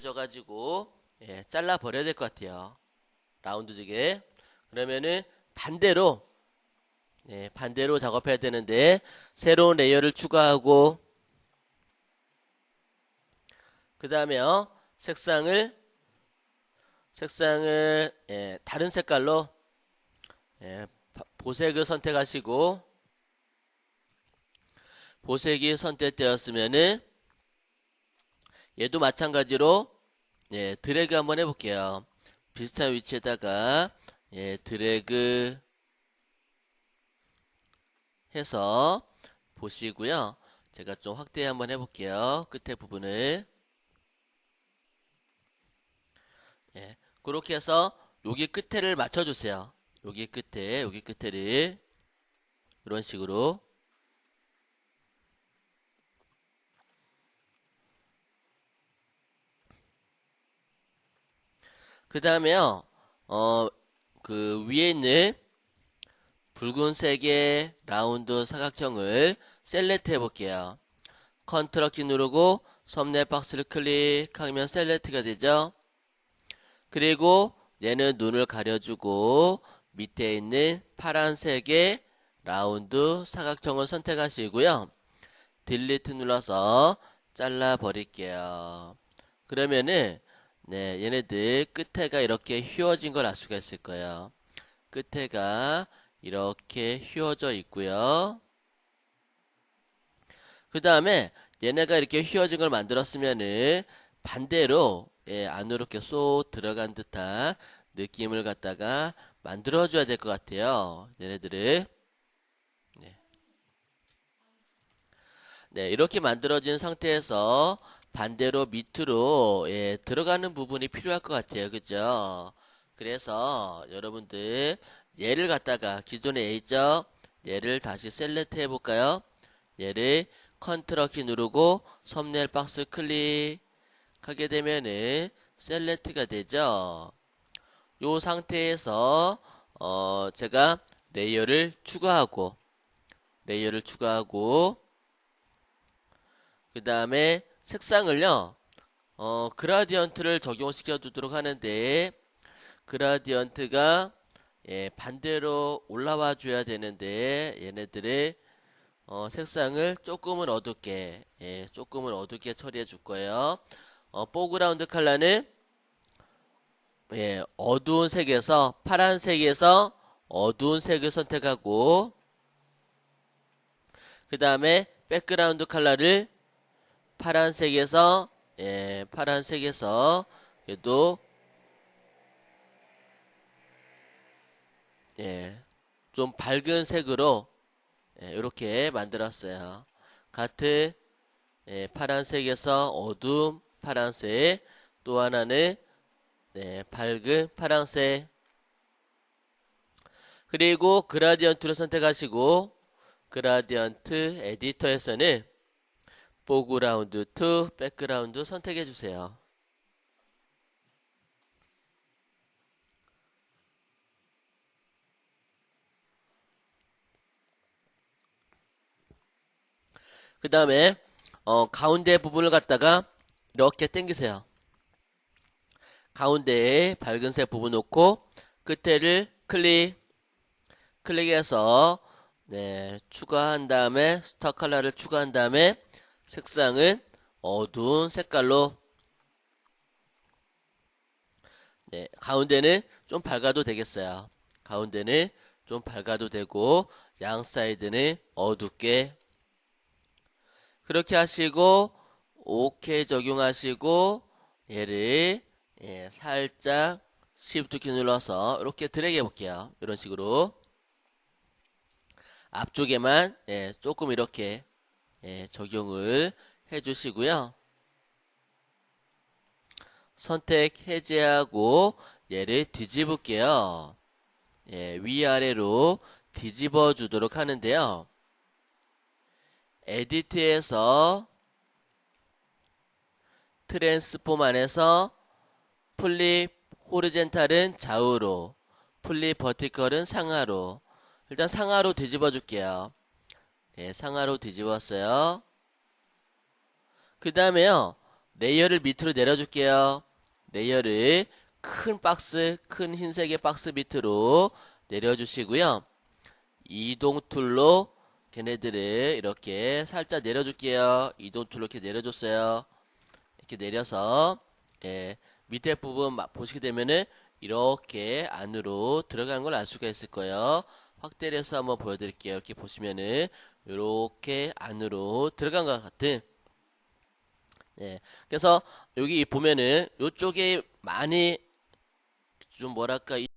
져가지고 예, 잘라 버려야 될 것 같아요. 라운드지게 그러면은 반대로 예, 반대로 작업해야 되는데 새로운 레이어를 추가하고 그 다음에 요 색상을 색상을 예, 다른 색깔로 예, 바- 보색을 선택하시고 보색이 선택되었으면은 얘도 마찬가지로 예, 드래그 한번 해볼게요. 비슷한 위치에다가 예, 드래그 해서 보시고요. 제가 좀 확대 한번 해볼게요. 끝에 부분을 예, 그렇게 해서 여기 끝에를 맞춰주세요. 여기 끝에 여기 끝에를 이런 식으로 그 다음에요, 어, 그 위에 있는 붉은색의 라운드 사각형을 셀렉트 해볼게요. 컨트롤 키 누르고 썸네일 박스를 클릭하면 셀렉트가 되죠. 그리고 얘는 눈을 가려주고 밑에 있는 파란색의 라운드 사각형을 선택하시고요. 딜리트 눌러서 잘라 버릴게요. 그러면은 네, 얘네들 끝에가 이렇게 휘어진 걸 알 수가 있을 거예요. 끝에가 이렇게 휘어져 있고요. 그 다음에 얘네가 이렇게 휘어진 걸 만들었으면은 반대로 예, 안으로 이렇게 쏙 들어간 듯한 느낌을 갖다가 만들어줘야 될 것 같아요. 얘네들을. 네. 네, 이렇게 만들어진 상태에서 반대로 밑으로 예, 들어가는 부분이 필요할 것 같아요. 그죠? 그래서 여러분들 얘를 갖다가 기존에 A 있죠? 얘를 다시 셀렉트 해볼까요? 얘를 컨트롤 키 누르고 썸네일 박스 클릭하게 되면은 셀렉트가 되죠. 요 상태에서 어 제가 레이어를 추가하고 레이어를 추가하고 그 다음에 색상을요 어 그라디언트를 적용시켜 두도록 하는데 그라디언트가 예, 반대로 올라와 줘야 되는데 얘네들의 어, 색상을 조금은 어둡게 예, 조금은 어둡게 처리해 줄 거예요. 어, 포그라운드 컬러는 예, 어두운 색에서 파란색에서 어두운 색을 선택하고 그 다음에 백그라운드 컬러를 파란색에서 예, 파란색에서 얘도 예, 좀 밝은 색으로 예, 이렇게 만들었어요. 같은 예, 파란색에서 어두운 파란색, 또 하나는 네, 밝은 파란색. 그리고 그라디언트를 선택하시고 그라디언트 에디터에서는 포그라운드 투 백그라운드 선택해 주세요. 그 다음에 어, 가운데 부분을 갖다가 이렇게 당기세요. 가운데에 밝은색 부분 놓고 끝에를 클릭 클릭해서 네, 추가한 다음에 스타 컬러를 추가한 다음에 색상은 어두운 색깔로 네, 가운데는 좀 밝아도 되겠어요. 가운데는 좀 밝아도 되고 양 사이드는 어둡게 그렇게 하시고 OK 적용하시고 얘를 예, 살짝 Shift 키 눌러서 이렇게 드래그 해볼게요. 이런 식으로 앞쪽에만 예, 조금 이렇게 예, 적용을 해주시고요. 선택 해제하고 얘를 뒤집을게요. 예, 위아래로 뒤집어 주도록 하는데요. 에디트에서 트랜스폼 안에서 플립 호리젠탈은 좌우로 플립 버티컬은 상하로 일단 상하로 뒤집어 줄게요. 예, 상하로 뒤집었어요. 그 다음에요. 레이어를 밑으로 내려줄게요. 레이어를 큰 박스, 큰 흰색의 박스 밑으로 내려주시고요. 이동 툴로 걔네들을 이렇게 살짝 내려줄게요. 이동 툴로 이렇게 내려줬어요. 이렇게 내려서 예, 밑에 부분 마- 보시게 되면은 이렇게 안으로 들어간 걸 알 수가 있을 거예요. 확대를 해서 한번 보여드릴게요. 이렇게 보시면은 이렇게 안으로 들어간 것 같은 예. 그래서 여기 보면은 이쪽에 많이 좀 뭐랄까 이